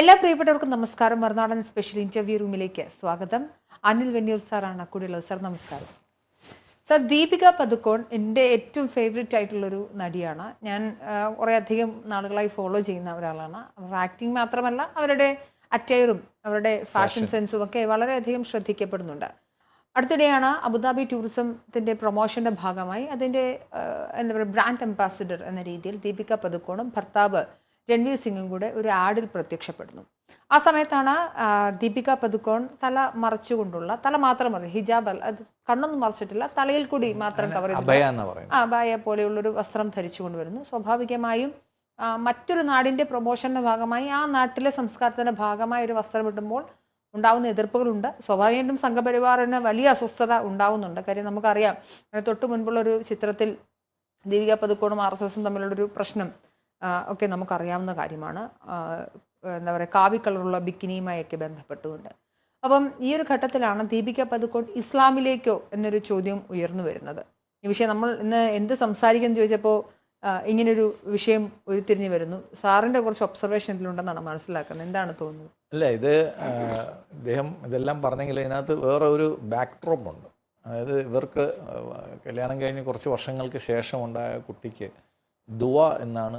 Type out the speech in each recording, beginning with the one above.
എല്ലാ പ്രിയപ്പെട്ടവർക്കും നമസ്കാരം. മറുനാടൻ സ്പെഷ്യൽ ഇന്റർവ്യൂ റൂമിലേക്ക് സ്വാഗതം. അനിൽ വെന്നൂർ സാറാണ് കൂടെയുള്ളത്. സാർ നമസ്കാരം. സാർ ദീപിക പതുക്കോൺ എന്റെ ഏറ്റവും ഫേവറേറ്റ് ആയിട്ടുള്ളൊരു നടിയാണ്. ഞാൻ കുറേയധികം നാളുകളായി ഫോളോ ചെയ്യുന്ന ഒരാളാണ്. അവരുടെ ആക്ടിങ് മാത്രമല്ല അവരുടെ അറ്റയറും അവരുടെ ഫാഷൻ സെൻസും ഒക്കെ വളരെയധികം ശ്രദ്ധിക്കപ്പെടുന്നുണ്ട്. അടുത്തിടെയാണ് അബുദാബി ടൂറിസത്തിന്റെ പ്രൊമോഷന്റെ ഭാഗമായി അതിന്റെ എന്താ പറയുക ബ്രാൻഡ് അംബാസിഡർ എന്ന രീതിയിൽ ദീപിക പതുക്കോണും ഭർത്താവ് രൺവീർ സിംഗും കൂടെ ഒരു ആഡിൽ പ്രത്യക്ഷപ്പെടുന്നു. ആ സമയത്താണ് ദീപിക പതുക്കോൺ തല മറച്ചുകൊണ്ടുള്ള തല മാത്രം മറി ഹിജാബ് അല്ല അത് കണ്ണൊന്നും മറച്ചിട്ടില്ല തലയിൽ കൂടി മാത്രം കവർ ചെയ്തു അബായ ആ ബായ പോലെയുള്ളൊരു വസ്ത്രം ധരിച്ചു കൊണ്ടുവരുന്നു സ്വാഭാവികമായും മറ്റൊരു നാടിന്റെ പ്രൊമോഷന്റെ ഭാഗമായി ആ നാട്ടിലെ സംസ്കാരത്തിന്റെ ഭാഗമായ ഒരു വസ്ത്രം ഇടുമ്പോൾ ഉണ്ടാവുന്ന എതിർപ്പുകളുണ്ട്. സ്വാഭാവികമായിട്ടും സംഘപരിവാറിന് വലിയ അസ്വസ്ഥത ഉണ്ടാവുന്നുണ്ട്. കാര്യം നമുക്കറിയാം തൊട്ടു മുൻപുള്ള ഒരു ചിത്രത്തിൽ ദീപിക പതുക്കോണും ആർ എസ് എസും തമ്മിലുള്ളൊരു പ്രശ്നം ഒക്കെ നമുക്കറിയാവുന്ന കാര്യമാണ്. എന്താ പറയുക കാവി കളറുള്ള ബിക്കിനിയുമായൊക്കെ ബന്ധപ്പെട്ടുകൊണ്ട്. അപ്പം ഈ ഒരു ഘട്ടത്തിലാണ് ദീപിക പതുക്കോൺ ഇസ്ലാമിലേക്കോ എന്നൊരു ചോദ്യം ഉയർന്നു വരുന്നത്. ഈ വിഷയം നമ്മൾ ഇന്ന് എന്ത് സംസാരിക്കുന്നു ചോദിച്ചപ്പോൾ ഇങ്ങനൊരു വിഷയം ഉരുത്തിരിഞ്ഞു വരുന്നു. സാറിന്റെ കുറച്ച് ഒബ്സർവേഷൻ ഇതിലുണ്ടെന്നാണ് മനസ്സിലാക്കുന്നത്. എന്താണ് തോന്നുന്നത്? അല്ല ഇത് ഇദ്ദേഹം ഇതെല്ലാം പറഞ്ഞെങ്കിൽ ഇതിനകത്ത് വേറെ ഒരു ബാക്ക് ഡ്രോപ്പ് ഉണ്ട്. അതായത് ഇവർക്ക് കല്യാണം കഴിഞ്ഞ് കുറച്ച് വർഷങ്ങൾക്ക് ശേഷമുണ്ടായ കുട്ടിക്ക് ദുവ എന്നാണ്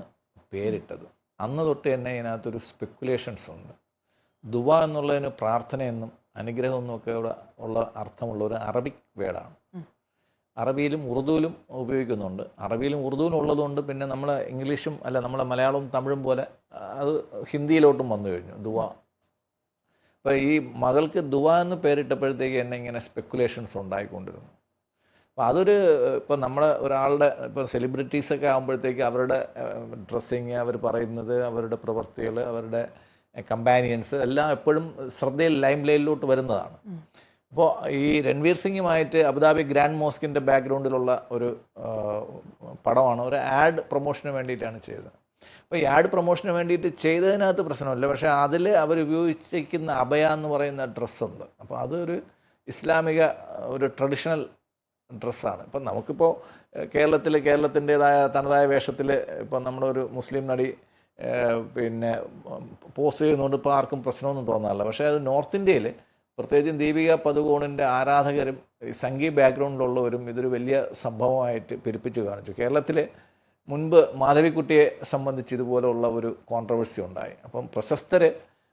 പേരിട്ടത്. അന്ന് തൊട്ട് തന്നെ ഇതിനകത്തൊരു സ്പെക്കുലേഷൻസ് ഉണ്ട്. ദുവ എന്നുള്ളതിന് പ്രാർത്ഥനയെന്നും അനുഗ്രഹം എന്നും ഒക്കെ ഇവിടെ ഉള്ള അർത്ഥമുള്ള ഒരു അറബിക് വേർഡാണ് അറബിയിലും ഉറുദുവിലും ഉപയോഗിക്കുന്നുണ്ട്. അറബിയിലും ഉറുദുവിലും ഉള്ളതുകൊണ്ട് പിന്നെ നമ്മൾ ഇംഗ്ലീഷും അല്ല നമ്മളെ മലയാളവും തമിഴും പോലെ അത് ഹിന്ദിയിലോട്ടും വന്നു കഴിഞ്ഞു ദുവ. അപ്പോൾ ഈ മകൾക്ക് ദുവ എന്ന് പേരിട്ടപ്പോഴത്തേക്ക് എന്നെ ഇങ്ങനെ സ്പെക്കുലേഷൻസ് ഉണ്ടായിക്കൊണ്ടിരുന്നു. അപ്പോൾ അതൊരു ഇപ്പം നമ്മൾ ഒരാളുടെ ഇപ്പം സെലിബ്രിറ്റീസൊക്കെ ആകുമ്പോഴത്തേക്ക് അവരുടെ ഡ്രസ്സിങ് അവർ പറയുന്നത് അവരുടെ പ്രവൃത്തികൾ അവരുടെ കമ്പാനിയൻസ് എല്ലാം എപ്പോഴും ശ്രദ്ധയിൽ ലൈം ലൈനിലോട്ട് വരുന്നതാണ് അപ്പോൾ ഈ രൺവീർ സിംഗുമായിട്ട് അബുദാബി ഗ്രാൻഡ് മോസ്കിന്റെ ബാക്ക്ഗ്രൗണ്ടിലുള്ള ഒരു പടമാണ്. ഒരു ആഡ് പ്രൊമോഷന് വേണ്ടിയിട്ടാണ് ചെയ്തത്. അപ്പോൾ ഈ ആഡ് പ്രൊമോഷന് വേണ്ടിയിട്ട് ചെയ്തതിനകത്ത് പ്രശ്നമില്ല. പക്ഷേ അതിൽ അവർ ഉപയോഗിച്ചിരിക്കുന്ന അഭയ എന്ന് പറയുന്ന ഡ്രസ്സുണ്ട് അപ്പോൾ അതൊരു ഇസ്ലാമിക ഒരു ട്രഡീഷണൽ ഡ്രസ്സാണ്. ഇപ്പം നമുക്കിപ്പോൾ കേരളത്തിൽ കേരളത്തിന്റെതായ തനതായ വേഷത്തിൽ ഇപ്പം നമ്മുടെ ഒരു മുസ്ലിം നടി പിന്നെ പോസ്റ്റ് ചെയ്യുന്നതുകൊണ്ട് ഇപ്പോൾ ആർക്കും പ്രശ്നമൊന്നും തോന്നാറില്ല. പക്ഷേ അത് നോർത്ത് ഇന്ത്യയിൽ പ്രത്യേകിച്ചും ദീപിക പതുകോണിന്റെ ആരാധകരും സംഗീത ബാക്ക്ഗ്രൗണ്ടിലുള്ളവരും ഇതൊരു വലിയ സംഭവമായിട്ട് പെരുപ്പിച്ച് കാണിച്ചു. കേരളത്തിൽ മുൻപ് മാധവിക്കുട്ടിയെ സംബന്ധിച്ച് ഇതുപോലെയുള്ള ഒരു കോൺട്രവേഴ്സി ഉണ്ടായി. അപ്പം പ്രശസ്തർ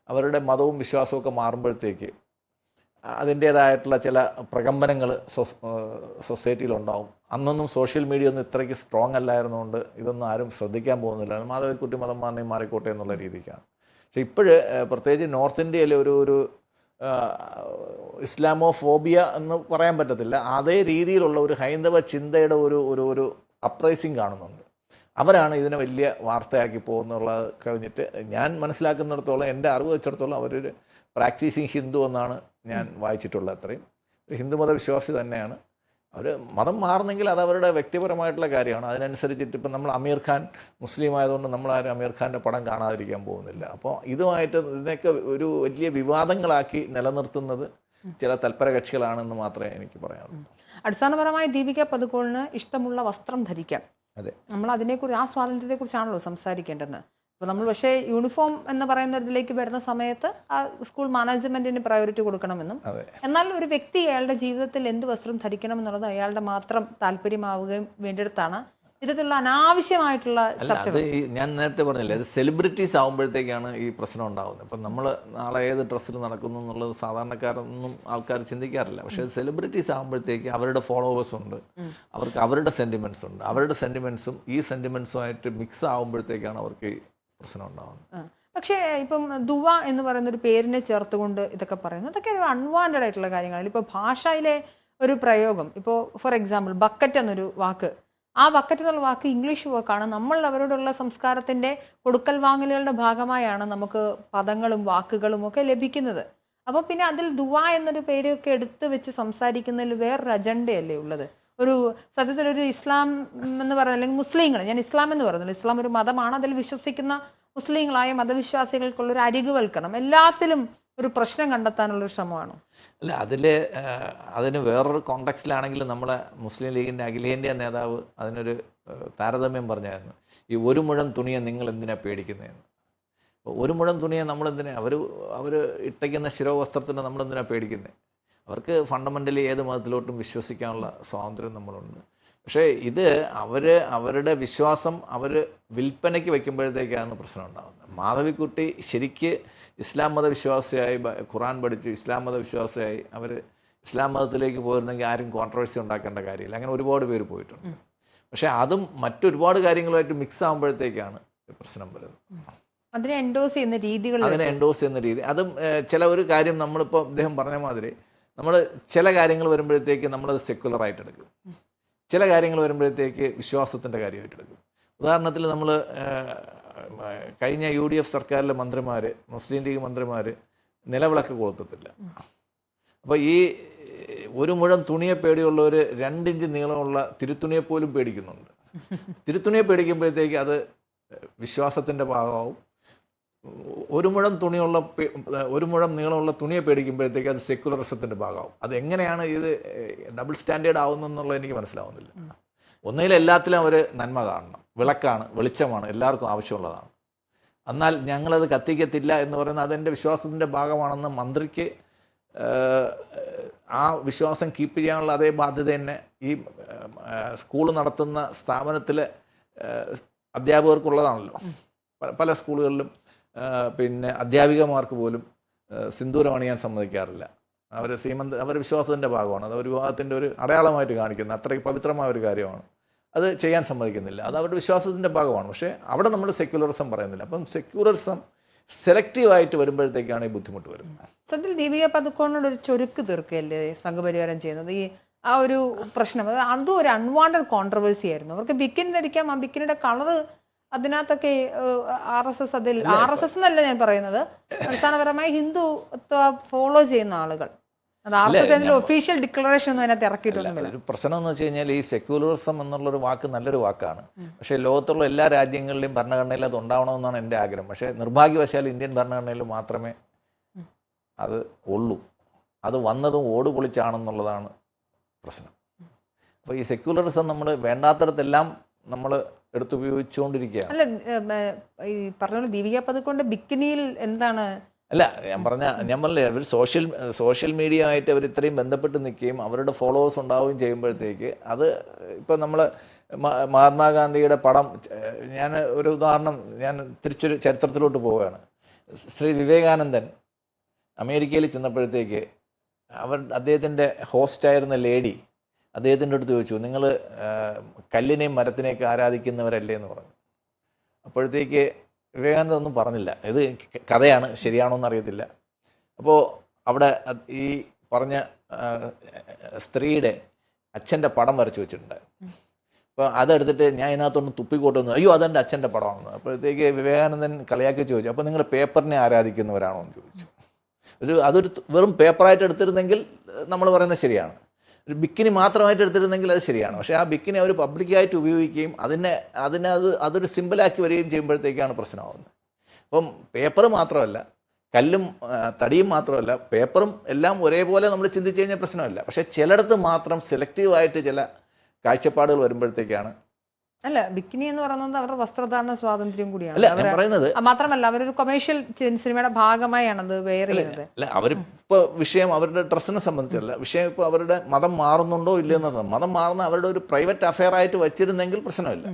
അവരുടെ മതവും വിശ്വാസവും ഒക്കെ മാറുമ്പോഴത്തേക്ക് അതിന്റേതായിട്ടുള്ള ചില പ്രകമ്പനങ്ങൾ സൊസൈറ്റിയിലുണ്ടാവും. അന്നൊന്നും സോഷ്യൽ മീഡിയ ഒന്നും ഇത്രയ്ക്ക് സ്ട്രോങ് അല്ലായിരുന്നുകൊണ്ട് ഇതൊന്നും ആരും ശ്രദ്ധിക്കാൻ പോകുന്നില്ല. മാധവിക്കുട്ടി മതം മാറി മാറിക്കോട്ടെ എന്നുള്ള രീതിക്കാണ്. പക്ഷെ ഇപ്പോഴ് പ്രത്യേകിച്ച് നോർത്ത് ഇന്ത്യയിലെ ഒരു ഒരു ഇസ്ലാമോ ഫോബിയ എന്ന് പറയാൻ പറ്റത്തില്ല. അതേ രീതിയിലുള്ള ഒരു ഹൈന്ദവ ചിന്തയുടെ ഒരു ഒരു ഒരു അപ്രൈസിങ് കാണുന്നുണ്ട്. അവരാണ് ഇതിനെ വലിയ വാർത്തയാക്കി പോകുന്നുള്ളത് കഴിഞ്ഞിട്ട് ഞാൻ മനസ്സിലാക്കുന്നിടത്തോളം എന്റെ അറിവ് വെച്ചിടത്തോളം അവരൊരു പ്രാക്ടീസിങ് ഹിന്ദു എന്നാണ് ഞാൻ വായിച്ചിട്ടുള്ള അത്രയും. ഒരു ഹിന്ദുമത വിശ്വാസി തന്നെയാണ്. അവർ മതം മാറുന്നെങ്കിൽ അത് അവരുടെ വ്യക്തിപരമായിട്ടുള്ള കാര്യമാണ്. അതിനനുസരിച്ചിട്ട് ഇപ്പം നമ്മൾ അമീർ ഖാൻ മുസ്ലിം ആയതുകൊണ്ട് നമ്മളാരും അമീർ ഖാന്റെ പടം കാണാതിരിക്കാൻ പോകുന്നില്ല. അപ്പോൾ ഇതുമായിട്ട് ഇതിനൊക്കെ ഒരു വലിയ വിവാദങ്ങളാക്കി നിലനിർത്തുന്നത് ചില തൽപര കക്ഷികളാണെന്ന് മാത്രമേ എനിക്ക് പറയാനുള്ളൂ. അടിസ്ഥാനപരമായി ദീപിക പതുക്കോളിന് ഇഷ്ടമുള്ള വസ്ത്രം ധരിക്കാം അതെ. നമ്മൾ അതിനെക്കുറിച്ച് ആ സ്വാതന്ത്ര്യത്തെക്കുറിച്ചാണല്ലോ സംസാരിക്കേണ്ടത്. അപ്പോൾ നമ്മൾ പക്ഷേ യൂണിഫോം എന്ന് പറയുന്ന ഇതിലേക്ക് വരുന്ന സമയത്ത് ആ സ്കൂൾ മാനേജ്മെന്റിന് പ്രയോറിറ്റി കൊടുക്കണമെന്നും എന്നാൽ ഒരു വ്യക്തി അയാളുടെ ജീവിതത്തിൽ എന്ത് വസ്ത്രം ധരിക്കണം എന്നുള്ളത് അയാളുടെ മാത്രം താല്പര്യമാവുകയും വേണ്ടിയിടത്താണ് ഇത്തരത്തിലുള്ള അനാവശ്യമായിട്ടുള്ള അത് ഞാൻ നേരത്തെ പറഞ്ഞില്ലേ ഒരു സെലിബ്രിറ്റീസ് ആകുമ്പോഴത്തേക്കാണ് ഈ പ്രശ്നം ഉണ്ടാകുന്നത് അപ്പം നമ്മൾ നാളെ ഏത് ഡ്രസ്സിൽ നടക്കുന്നു എന്നുള്ളത് സാധാരണക്കാരൊന്നും ആൾക്കാർ ചിന്തിക്കാറില്ല. പക്ഷേ സെലിബ്രിറ്റീസ് ആകുമ്പോഴത്തേക്ക് അവരുടെ ഫോളോവേഴ്സ് ഉണ്ട്. അവർക്ക് അവരുടെ സെന്റിമെന്റ്സ് ഉണ്ട്. അവരുടെ സെന്റിമെന്റ്സും ഈ സെന്റിമെന്റ്സുമായിട്ട് മിക്സ് ആകുമ്പോഴത്തേക്കാണ് അവർക്ക് പ്രശ്നം ഉണ്ടാവുന്നത് പക്ഷേ ഇപ്പം ദുവ എന്ന് പറയുന്ന ഒരു പേരിനെ ചേർത്തുകൊണ്ട് ഇതൊക്കെ പറയുന്നു. അതൊക്കെ ഒരു അൺവാണ്ടഡ് ആയിട്ടുള്ള കാര്യങ്ങളാണ്. ഇപ്പോൾ ഭാഷയിലെ ഒരു പ്രയോഗം. ഇപ്പോൾ ഫോർ എക്സാമ്പിൾ ബക്കറ്റ് എന്നൊരു വാക്ക്. ആ ബക്കറ്റ് എന്നുള്ള വാക്ക് ഇംഗ്ലീഷ് വാക്കാണ്. നമ്മൾ അവരോടുള്ള സംസ്കാരത്തിന്റെ കൊടുക്കൽ വാങ്ങലുകളുടെ ഭാഗമായാണ് നമുക്ക് പദങ്ങളും വാക്കുകളും ഒക്കെ ലഭിക്കുന്നത്. അപ്പോൾ പിന്നെ അതിൽ ദുവ എന്നൊരു പേരൊക്കെ എടുത്ത് വെച്ച് സംസാരിക്കുന്നതിൽ വേറൊരു അജണ്ടയല്ലേ ഉള്ളത്? ഒരു സത്യത്തിൽ ഒരു ഇസ്ലാം എന്ന് പറയുന്നത് അല്ലെങ്കിൽ മുസ്ലിങ്ങൾ ഞാൻ ഇസ്ലാം എന്ന് പറയുന്നത് ഇസ്ലാം ഒരു മതമാണ് അതിൽ വിശ്വസിക്കുന്ന മുസ്ലിങ്ങളായ മതവിശ്വാസികൾക്കുള്ള ഒരു അരികുവൽക്കരണം എല്ലാത്തിലും ഒരു പ്രശ്നം കണ്ടെത്താനുള്ള ശ്രമമാണ്? അല്ല അതിൽ അതിന് വേറൊരു കോണ്ടക്സ്റ്റിലാണെങ്കിൽ നമ്മളെ മുസ്ലിം ലീഗിന്റെ അഖിലേന്ത്യാ നേതാവ് അതിനൊരു താരതമ്യം പറഞ്ഞായിരുന്നു. ഈ ഒരു മുഴം തുണിയെ നിങ്ങൾ എന്തിനാ പേടിക്കുന്നതെന്ന് ഒരു മുഴം തുണിയെ നമ്മളെന്തിനാ അവർ അവർ ഇട്ടയ്ക്കുന്ന ശിരോവസ്ത്രത്തിന് നമ്മളെന്തിനാ പേടിക്കുന്നത് അവർക്ക് ഫണ്ടമെന്റലി ഏത് മതത്തിലോട്ടും വിശ്വസിക്കാനുള്ള സ്വാതന്ത്ര്യം നമ്മളുണ്ട്. പക്ഷേ ഇത് അവർ അവരുടെ വിശ്വാസം അവർ വിൽപ്പനയ്ക്ക് വയ്ക്കുമ്പോഴത്തേക്കാണ് പ്രശ്നം ഉണ്ടാകുന്നത് മാധവിക്കുട്ടി ശരിക്ക് ഇസ്ലാം മതവിശ്വാസിയായി ഖുറാൻ പഠിച്ചു ഇസ്ലാം മത വിശ്വാസിയായി അവർ ഇസ്ലാം മതത്തിലേക്ക് പോയിരുന്നെങ്കിൽ ആരും കോൺട്രവേഴ്സി ഉണ്ടാക്കേണ്ട കാര്യമില്ല. അങ്ങനെ ഒരുപാട് പേര് പോയിട്ടുണ്ട്. പക്ഷേ അതും മറ്റൊരുപാട് കാര്യങ്ങളുമായിട്ട് മിക്സ് ആകുമ്പോഴത്തേക്കാണ് പ്രശ്നം വരുന്നത്. അതിനെ എൻഡോസ് ചെയ്യുന്ന രീതികൾ അതിനെ എൻഡോസ് ചെയ്യുന്ന രീതി. അതും ചില ഒരു കാര്യം നമ്മളിപ്പോൾ അദ്ദേഹം പറഞ്ഞ മാതിരി നമ്മൾ ചില കാര്യങ്ങൾ വരുമ്പോഴത്തേക്ക് നമ്മളത് സെക്കുലറായിട്ട് എടുക്കും. ചില കാര്യങ്ങൾ വരുമ്പോഴത്തേക്ക് വിശ്വാസത്തിന്റെ കാര്യമായിട്ട് എടുക്കും. ഉദാഹരണത്തിൽ നമ്മൾ കഴിഞ്ഞ യു ഡി എഫ് സർക്കാരിലെ മന്ത്രിമാർ മുസ്ലിം ലീഗ് മന്ത്രിമാർ നിലവിളക്ക് കൊളുത്തത്തില്ല. അപ്പോൾ ഈ ഒരു മുഴം തുണിയെ പേടിയുള്ളവർ രണ്ടിഞ്ച് നീളമുള്ള തിരുത്തുണിയെ പോലും പേടിക്കുന്നുണ്ട്. തിരുത്തുണിയെ പേടിക്കുമ്പോഴത്തേക്ക് അത് വിശ്വാസത്തിന്റെ ഭാഗമാവും. ഒരു മുഴം തുണിയുള്ള ഒരു മുഴം നീളമുള്ള തുണിയെ പേടിക്കുമ്പോഴത്തേക്ക് അത് സെക്കുലറിസത്തിന്റെ ഭാഗമാവും. അത് എങ്ങനെയാണ് ഇത് ഡബിൾ സ്റ്റാൻഡേർഡ് ആവുന്നെന്നുള്ളത് എനിക്ക് മനസ്സിലാവുന്നില്ല. ഒന്നുകിൽ എല്ലാത്തിലും അവർ നന്മ കാണണം. വിളക്കാണ് വെളിച്ചമാണ് എല്ലാവർക്കും ആവശ്യമുള്ളതാണ്. എന്നാൽ ഞങ്ങളത് കത്തിക്കത്തില്ല എന്ന് പറയുന്നത് അതെന്റെ വിശ്വാസത്തിന്റെ ഭാഗമാണെന്ന് മന്ത്രിക്ക് ആ വിശ്വാസം കീപ്പ് ചെയ്യാനുള്ള അതേ ബാധ്യത തന്നെ ഈ സ്കൂൾ നടത്തുന്ന സ്ഥാപനത്തിലെ അധ്യാപകർക്കുള്ളതാണല്ലോ. പല- സ്കൂളുകളിലും പിന്നെ അധ്യാപികമാർക്ക് പോലും സിന്ദൂരമണിയാൻ സമ്മതിക്കാറില്ല. അവർ സീമന്ത് അവർ വിശ്വാസത്തിന്റെ ഭാഗമാണ്. അത് ഒരു വിവാഹത്തിന്റെ ഒരു അടയാളമായിട്ട് കാണിക്കുന്നത് അത്രയ്ക്ക് പവിത്രമായ ഒരു കാര്യമാണ്. അത് ചെയ്യാൻ സമ്മതിക്കുന്നില്ല. അത് അവരുടെ വിശ്വാസത്തിന്റെ ഭാഗമാണ്. പക്ഷേ അവിടെ നമ്മൾ സെക്യുലറിസം പറയുന്നില്ല. അപ്പം സെക്യുലറിസം സെലക്റ്റീവായിട്ട് വരുമ്പോഴത്തേക്കാണ് ഈ ബുദ്ധിമുട്ട് വരുന്നത്. സത്യത്തിൽ ദീപിക പതുക്കോണിനോട് ഒരു ചൊരുക്ക് തീർക്കുകയല്ലേ സംഘപരിവാരം ചെയ്യുന്നത്? ഈ ആ ഒരു പ്രശ്നം. അതും ഒരു അൺവാണ്ടഡ് കോൺട്രവേഴ്സി ആയിരുന്നു. അവർക്ക് ബിക്കിൻ ധരിക്കാം ആ ബിക്കിനിയുടെ കളറ് അതിനകത്തൊക്കെ ആർ എസ് എസ് അതിൽ ആർ എസ് എസ് എന്നല്ല ഞാൻ പറയുന്നത്. അടിസ്ഥാനപരമായി ഹിന്ദുത്വ ഫോളോ ചെയ്യുന്ന ആളുകൾ. ഒഫീഷ്യൽ ഡിക്ലറേഷൻ ഒന്നും അതിനകത്ത് ഇറക്കിയിട്ടുണ്ട് ഒരു പ്രശ്നം എന്ന് വെച്ച് കഴിഞ്ഞാൽ ഈ സെക്യുലറിസം എന്നുള്ളൊരു വാക്ക് നല്ലൊരു വാക്കാണ്. പക്ഷേ ലോകത്തുള്ള എല്ലാ രാജ്യങ്ങളിലെയും ഭരണഘടനയിൽ അത് ഉണ്ടാവണമെന്നാണ് എന്റെ ആഗ്രഹം. പക്ഷേ നിർഭാഗ്യവശാൽ ഇന്ത്യൻ ഭരണഘടനയിൽ മാത്രമേ അത് ഉള്ളൂ. അത് വന്നതും ഓട് പൊളിച്ചാണെന്നുള്ളതാണ് പ്രശ്നം അപ്പോൾ ഈ സെക്യുലറിസം നമ്മൾ വേണ്ടാത്തടത്തെല്ലാം നമ്മൾ എടുത്തുപയോഗിച്ചുകൊണ്ടിരിക്കുകയാണ്. അല്ല ഈ പറഞ്ഞ പോലെ ദീപിക പതുക്കൊണ്ട് ബിക്കിനിയിൽ എന്താണ്? അല്ല ഞാൻ പറഞ്ഞ ഞാൻ പറഞ്ഞില്ലേ അവർ സോഷ്യൽ സോഷ്യൽ മീഡിയ ആയിട്ട് അവർ ഇത്രയും ബന്ധപ്പെട്ട് നിൽക്കുകയും അവരുടെ ഫോളോവേഴ്സ് ഉണ്ടാവുകയും ചെയ്യുമ്പോഴത്തേക്ക് അത് ഇപ്പം നമ്മൾ മഹാത്മാഗാന്ധിയുടെ പടം ഞാൻ ഒരു ഉദാഹരണം ഞാൻ തിരിച്ചൊരു ചരിത്രത്തിലോട്ട് പോവുകയാണ്. ശ്രീ വിവേകാനന്ദൻ അമേരിക്കയിൽ ചെന്നപ്പോഴത്തേക്ക് അവർ അദ്ദേഹത്തിന്റെ ഹോസ്റ്റായിരുന്ന ലേഡി അദ്ദേഹത്തിന്റെ അടുത്ത് ചോദിച്ചു നിങ്ങൾ കല്ലിനെയും മരത്തിനെയൊക്കെ ആരാധിക്കുന്നവരല്ലേ? എന്ന് പറഞ്ഞു. അപ്പോഴത്തേക്ക് വിവേകാനന്ദ ഒന്നും പറഞ്ഞില്ല. ഇത് കഥയാണ് ശരിയാണോ എന്നറിയത്തില്ല അപ്പോൾ അവിടെ ഈ പറഞ്ഞ സ്ത്രീയുടെ അച്ഛന്റെ പടം വരച്ചു വെച്ചിട്ടുണ്ട്. അപ്പോൾ അതെടുത്തിട്ട് ഞാൻ ഇതിനകത്തൊന്ന് തുപ്പിക്കോട്ടെന്ന് അയ്യോ അതെന്റെ അച്ഛന്റെ പടമാണെന്ന്. അപ്പോഴത്തേക്ക് വിവേകാനന്ദൻ കളിയാക്കി ചോദിച്ചു അപ്പോൾ നിങ്ങൾ പേപ്പറിനെ ആരാധിക്കുന്നവരാണോ? എന്ന് ചോദിച്ചു. ഒരു അതൊരു വെറും പേപ്പറായിട്ട് എടുത്തിരുന്നെങ്കിൽ നമ്മൾ പറയുന്നത് ശരിയാണ്. ഒരു ബിക്കിനി മാത്രമായിട്ട് എടുത്തിരുന്നെങ്കിൽ അത് ശരിയാണ്. പക്ഷേ ആ ബിക്കിനി അവർ പബ്ലിക്കായിട്ട് ഉപയോഗിക്കുകയും അതിനെ അതിനെ അത് അതൊരു സിമ്പിളാക്കി വരികയും ചെയ്യുമ്പോഴത്തേക്കാണ് പ്രശ്നമാകുന്നത് അപ്പം പേപ്പർ മാത്രമല്ല കല്ലും തടിയും മാത്രമല്ല പേപ്പറും എല്ലാം ഒരേപോലെ നമ്മൾ ചിന്തിച്ചു കഴിഞ്ഞാൽ പ്രശ്നമല്ല. പക്ഷേ ചിലയിടത്ത് മാത്രം സെലക്റ്റീവായിട്ട് ചില കാഴ്ചപ്പാടുകൾ വരുമ്പോഴത്തേക്കാണ് അല്ല ബിക്കിനി എന്ന് പറയുന്നത് അവരുടെ വസ്ത്രധാരണ സ്വാതന്ത്ര്യം കൂടിയാണ്. പറയുന്നത് മാത്രമല്ല അവരൊരു കൊമേഴ്ഷ്യൽ സിനിമയുടെ ഭാഗമായാണ് അത് വെയർ ചെയ്യുന്നത്. അല്ല അവരിപ്പോ വിഷയം അവരുടെ ഡ്രസ്സിനെ സംബന്ധിച്ചല്ല. വിഷയം ഇപ്പോൾ അവരുടെ മതം മാറുന്നുണ്ടോ ഇല്ലെന്നത് മതം മാറുന്ന അവരുടെ ഒരു പ്രൈവറ്റ് അഫയർ ആയിട്ട് വെച്ചിരുന്നെങ്കിൽ പ്രശ്നമില്ല.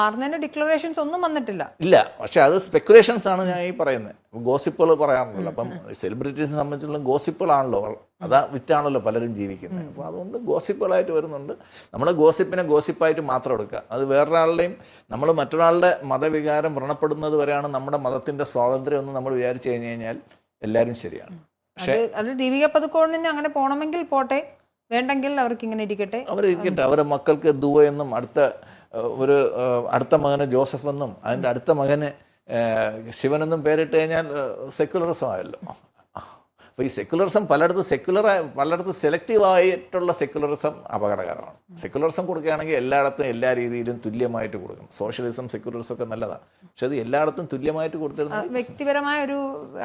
മാറുന്നതിന്റെ ഡിക്ലറേഷൻസ് ഒന്നും വന്നിട്ടില്ല. ഇല്ല പക്ഷെ അത് സ്പെക്കുലേഷൻസ് ആണ് ഞാൻ ഈ പറയുന്നത്. ഗോസിപ്പുകൾ പറയാറുണ്ടല്ലോ. അപ്പം സെലിബ്രിറ്റീസിനെ സംബന്ധിച്ചുള്ള ഗോസിപ്പുകളാണല്ലോ. അതാ വിറ്റാണല്ലോ പലരും ജീവിക്കുന്നത് അപ്പോൾ അതുകൊണ്ട് ഗോസിപ്പുകളായിട്ട് വരുന്നുണ്ട്. നമ്മൾ ഗോസിപ്പിനെ ഗോസിപ്പായിട്ട് മാത്രം എടുക്കുക. അത് വേറൊരാളുടെയും നമ്മൾ മറ്റൊരാളുടെ മതവികാരം വ്രണപ്പെടുന്നത് വരെയാണ് നമ്മുടെ മതത്തിന്റെ സ്വാതന്ത്ര്യം എന്ന് നമ്മൾ വിചാരിച്ചു കഴിഞ്ഞ് കഴിഞ്ഞാൽ എല്ലാവരും ശരിയാണ്. പക്ഷേ അത് ദീപിക പതുക്കോണിന് അങ്ങനെ പോകണമെങ്കിൽ പോട്ടെ. വേണ്ടെങ്കിൽ അവർക്ക് ഇങ്ങനെ ഇരിക്കട്ടെ. അവരിരിക്കട്ടെ അവരുടെ മക്കൾക്ക് ദുവ എന്നും അടുത്ത ഒരു അടുത്ത മകന് ജോസഫ് എന്നും അതിന്റെ അടുത്ത മകന് ശിവനെന്നും പേരിട്ട് കഴിഞ്ഞാൽ സെക്യുലറിസം ആയല്ലോ അപ്പോൾ ഈ സെക്യുലറിസം പലയിടത്ത് സെക്യുലർ പലയിടത്ത് സെലക്റ്റീവ് ആയിട്ടുള്ള സെക്യുലറിസം അപകടകരമാണ്. സെക്യുലറിസം കൊടുക്കുകയാണെങ്കിൽ എല്ലായിടത്തും എല്ലാ രീതിയിലും തുല്യമായിട്ട് കൊടുക്കും സോഷ്യലിസം സെക്യുലറിസം ഒക്കെ നല്ലതാണ് പക്ഷെ അത് എല്ലായിടത്തും തുല്യമായിട്ട് കൊടുത്തിരുന്ന കൊടുത്തിരുന്നത് വ്യക്തിപരമായ ഒരു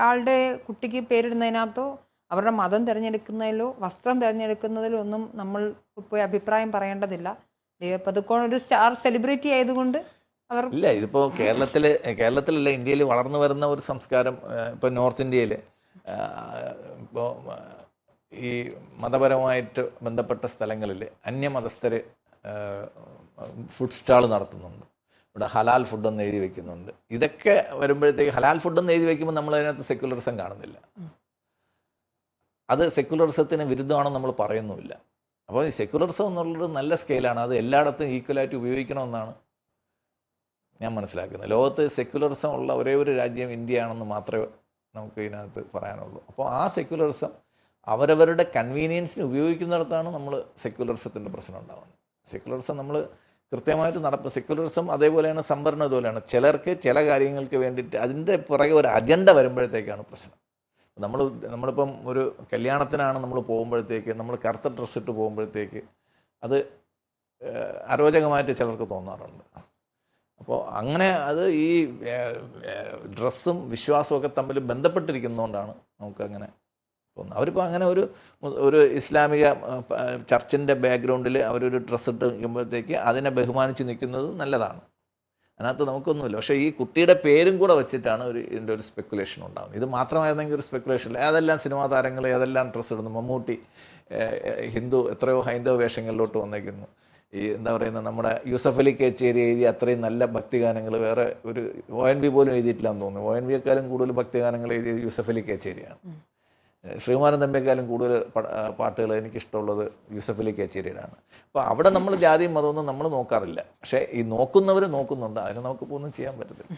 ആളുടെ കുട്ടിക്ക് പേരിടുന്നതിനകത്തോ അവരുടെ മതം തിരഞ്ഞെടുക്കുന്നതിലോ വസ്ത്രം തിരഞ്ഞെടുക്കുന്നതിലോ ഒന്നും നമ്മൾ പോയി അഭിപ്രായം പറയേണ്ടതില്ല. പതുക്കോൺ ഒരു സ്റ്റാർ സെലിബ്രിറ്റി ആയതുകൊണ്ട് ഇല്ല ഇതിപ്പോൾ കേരളത്തിൽ കേരളത്തിലല്ല ഇന്ത്യയിൽ വളർന്നു വരുന്ന ഒരു സംസ്കാരം ഇപ്പോൾ നോർത്ത് ഇന്ത്യയിൽ ഇപ്പോൾ ഈ മതപരമായിട്ട് ബന്ധപ്പെട്ട സ്ഥലങ്ങളിൽ അന്യമതസ്ഥർ ഫുഡ് സ്റ്റാൾ നടത്തുന്നുണ്ട്. ഇവിടെ ഹലാൽ ഫുഡെന്ന് എഴുതി വെക്കുന്നുണ്ട്. ഇതൊക്കെ വരുമ്പോഴത്തേക്ക് ഹലാൽ ഫുഡെന്ന് എഴുതി വെക്കുമ്പോൾ നമ്മൾ അതിനകത്ത് സെക്യുലറിസം കാണുന്നില്ല. അത് സെക്യുലറിസത്തിന് വിരുദ്ധമാണെന്ന് നമ്മൾ പറയുന്നുമില്ല. അപ്പോൾ ഈ സെക്യുലറിസം എന്നുള്ളത് നല്ല സ്കെയിലാണ്. അത് എല്ലായിടത്തും ഈക്വലായിട്ട് ഉപയോഗിക്കണമെന്നാണ് ഞാൻ മനസ്സിലാക്കുന്നത്. ലോകത്ത് സെക്യുലറിസം ഉള്ള ഒരേ ഒരു രാജ്യം ഇന്ത്യയാണെന്ന് മാത്രമേ നമുക്ക് ഇതിനകത്ത് പറയാനുള്ളൂ. അപ്പോൾ ആ സെക്യുലറിസം അവരവരുടെ കൺവീനിയൻസിന് ഉപയോഗിക്കുന്നിടത്താണ് നമ്മൾ സെക്യുലറിസത്തിന്റെ പ്രശ്നം ഉണ്ടാകുന്നത് സെക്യുലറിസം നമ്മൾ കൃത്യമായിട്ട് നടപ്പ് സെക്യുലറിസം അതേപോലെയാണ് സംവരണം ഇതുപോലെയാണ്. ചിലർക്ക് ചില കാര്യങ്ങൾക്ക് വേണ്ടിയിട്ട് അതിന്റെ പുറകെ ഒരു അജണ്ട വരുമ്പോഴത്തേക്കാണ് പ്രശ്നം. നമ്മൾ നമ്മളിപ്പം ഒരു കല്യാണത്തിനാണ് നമ്മൾ പോകുമ്പോഴത്തേക്ക് നമ്മൾ കറുത്ത ഡ്രസ്സ് ഇട്ട് പോകുമ്പോഴത്തേക്ക് അത് അരോചകമായിട്ട് ചിലർക്ക് തോന്നാറുണ്ട്. അപ്പോൾ അങ്ങനെ അത് ഈ ഡ്രസ്സും വിശ്വാസവും ഒക്കെ തമ്മിൽ ബന്ധപ്പെട്ടിരിക്കുന്നതുകൊണ്ടാണ് നമുക്കങ്ങനെ തോന്നുന്നത്. അവരിപ്പോൾ അങ്ങനെ ഒരു ഒരു ഇസ്ലാമിക ചർച്ചിന്റെ ബാക്ക്ഗ്രൗണ്ടിൽ അവരൊരു ഡ്രസ്സ് ഇട്ട് നിൽക്കുമ്പോഴത്തേക്ക് അതിനെ ബഹുമാനിച്ച് നിൽക്കുന്നത് നല്ലതാണ്. അതിനകത്ത് നമുക്കൊന്നുമില്ല. പക്ഷേ ഈ കുട്ടിയുടെ പേരും കൂടെ വെച്ചിട്ടാണ് ഒരു ഇതിന്റെ ഒരു സ്പെക്കുലേഷൻ ഉണ്ടാകുന്നത് ഇത് മാത്രമായിരുന്നെങ്കിൽ ഒരു സ്പെക്കുലേഷൻ ഇല്ല. ഏതെല്ലാം സിനിമാ താരങ്ങൾ ഏതെല്ലാം ഡ്രസ്സ് ഇടുന്നു. മമ്മൂട്ടി ഹിന്ദു എത്രയോ ഹൈന്ദവ വേഷങ്ങളിലോട്ട് വന്നേക്കുന്നു. ഈ എന്താ പറയുന്നത് നമ്മുടെ യൂസഫ് അലി കേച്ചേരി എഴുതിയ അത്രയും നല്ല ഭക്തിഗാനങ്ങൾ വേറെ ഒരു ഒ എൻ വി പോലും എഴുതിയിട്ടില്ലെന്ന് തോന്നുന്നു. ഒ എൻ വിയെക്കാളും കൂടുതൽ ഭക്തിഗാനങ്ങൾ എഴുതിയത് യൂസഫ് അലി കേച്ചേരിയാണ്. ശ്രീകുമാരൻ തമ്പിയെക്കാളും കൂടുതൽ പാട്ടുകൾ എനിക്കിഷ്ടമുള്ളത് യൂസഫ് അലി കേച്ചേരിയുടെയാണ്. അപ്പോൾ അവിടെ നമ്മൾ ജാതിയും മതമൊന്നും നമ്മൾ നോക്കാറില്ല. പക്ഷേ ഈ നോക്കുന്നവർ നോക്കുന്നുണ്ട്. അതിന് നമുക്കിപ്പോൾ ഒന്നും ചെയ്യാൻ പറ്റത്തില്ല.